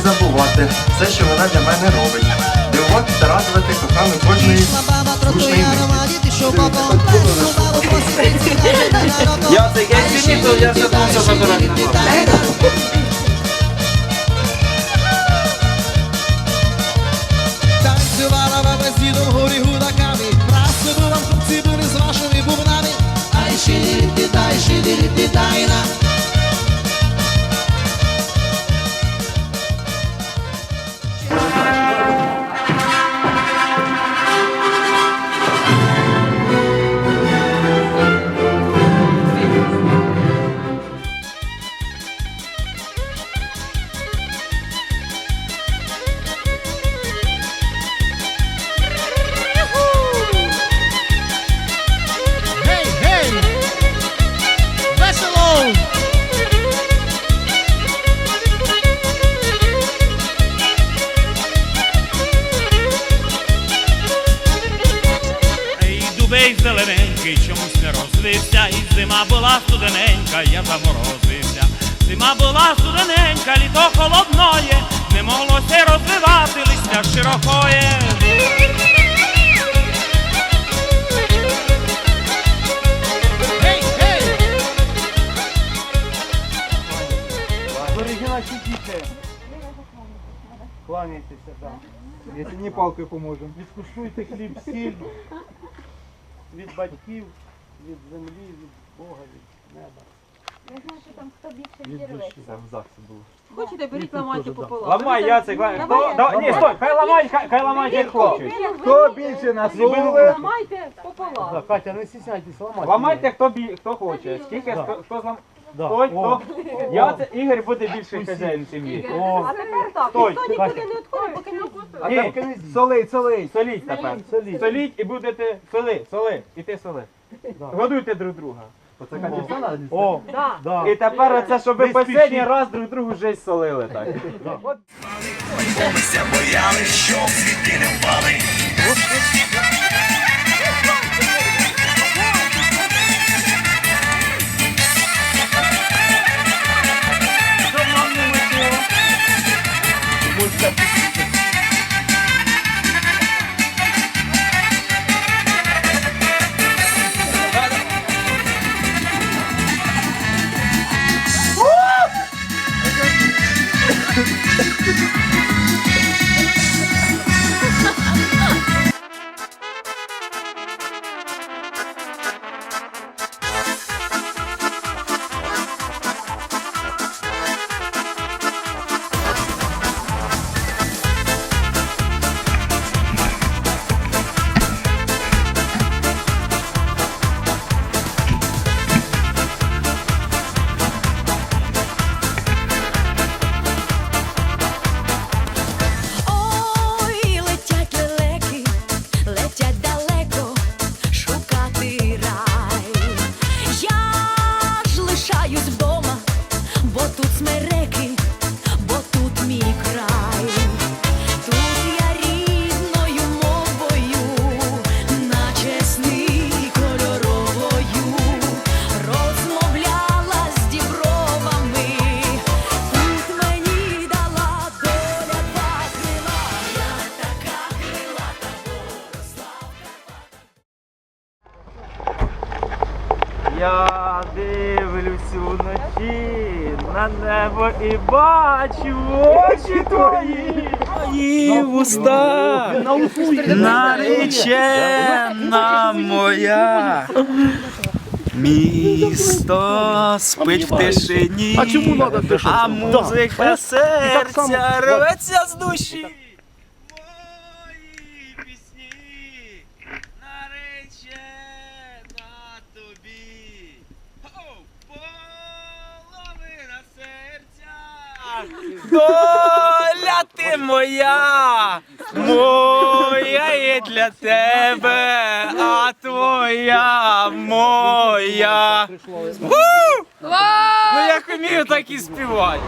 забувати. Все, що вона для мене робить. Дивувати та радувати кохану кожної миті. Я це я фініто, я все тому, що фотографував. Танцювала ви з дідом горі гудаками. Красно би вам хлопці були з вашими бубнами. Ай шилі дай шилі дайна Гей, студененька, я заморозився. Зима була студененька, літо холодноє, не моглося розвивати листя широкоє. Кланяйтеся там. Якщо не палкою поможемо. Відкуштуйте хліб, сіль від батьків, від землі, від Бога, від неба. Не знаю, що там хто більше зірветься. Там в було. Хочете, беріть ламайте пополам. Ламай, Яцек, ламай. Хто? Давай, Да, ні, стой, хай ламають, хай, як хочуть. Хто більше нас Ламайте пополам. Катя, не стесняйтесь, ламайте. Ламайте, хто, бі, хто хоче. Скільки, хто, хто злам... Той, хто... Я це, Ігор буде більший хазяїн сім'ї. А тепер так, Стой, ніхто нікуди не відходить, поки не Ні, солить, солить. Соліть тепер. Соліть і будете соли, соли. І ти соли. Годуйте друг друга. Оце надо? О, Да. Да. і тепер оце, щоб ви останній раз друг другу вже солили так. От Ой, Я дивлюсь уночі на небо і бачу очі твої. Твої вуста, наречена моя. Місто спить в тишині, а музика серця рветься з душі. Доля ти моя, моя є для тебе, а твоя моя. Ву! Ну як вмію, так і співаю.